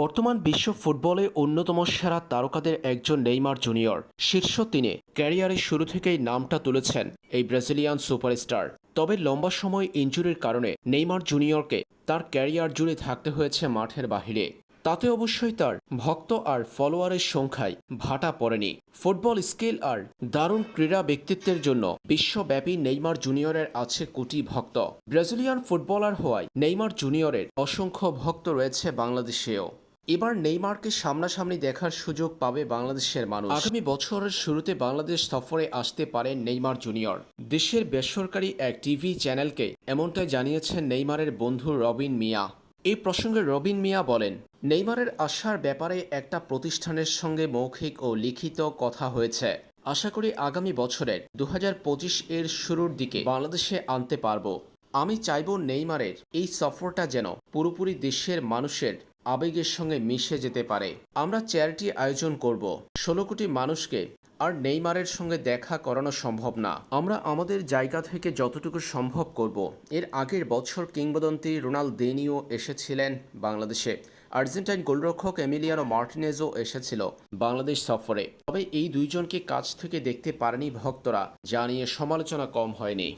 বর্তমান বিশ্ব ফুটবলে অন্যতম সেরা তারকাদের একজন নেইমার জুনিয়র। শীর্ষ তিনে ক্যারিয়ারের শুরু থেকেই নামটা তুলেছেন এই ব্রাজিলিয়ান সুপারস্টার। তবে লম্বা সময় ইনজুরির কারণে নেইমার জুনিয়রকে তার ক্যারিয়ার জুড়ে থাকতে হয়েছে মাঠের বাহিরে। তাতে অবশ্যই তার ভক্ত আর ফলোয়ারের সংখ্যায় ভাটা পড়েনি। ফুটবল স্কিল আর দারুণ ক্রীড়া ব্যক্তিত্বের জন্য বিশ্বব্যাপী নেইমার জুনিয়রের আছে কোটি ভক্ত। ব্রাজিলিয়ান ফুটবলার হওয়ায় নেইমার জুনিয়রের অসংখ্য ভক্ত রয়েছে বাংলাদেশেও। এবার নেইমারকে সামনাসামনি দেখার সুযোগ পাবে বাংলাদেশের মানুষ। আগামী বছরের শুরুতে বাংলাদেশ সফরে আসতে পারেন নেইমার জুনিয়র। দেশের বেসরকারি এক টিভি চ্যানেলকে এমনটাই জানিয়েছেন নেইমারের বন্ধু রবিন মিয়া। এই প্রসঙ্গে রবিন মিয়া বলেন, নেইমারের আসার ব্যাপারে একটা প্রতিষ্ঠানের সঙ্গে মৌখিক ও লিখিত কথা হয়েছে। আশা করি আগামী বছরের দুহাজার পঁচিশ এর শুরুর দিকে বাংলাদেশে আনতে পারব। আমি চাইব নেইমারের এই সফরটা যেন পুরোপুরি দেশের মানুষের আবেগের সঙ্গে মিশে যেতে পারে। আমরা চ্যারিটি আয়োজন করব। ষোলো কোটি মানুষকে আর নেইমারের সঙ্গে দেখা করানো সম্ভব না। আমরা আমাদের জায়গা থেকে যতটুকু সম্ভব করব। এর আগের বছর কিংবদন্তি রোনালদিনিও এসেছিলেন বাংলাদেশে। আর্জেন্টাইন গোলরক্ষক এমিলিয়ানো মার্টিনেজও এসেছিল বাংলাদেশ সফরে। তবে এই দুইজনকে কাছ থেকে দেখতে পারেনি ভক্তরা, যা নিয়ে সমালোচনা কম হয়নি।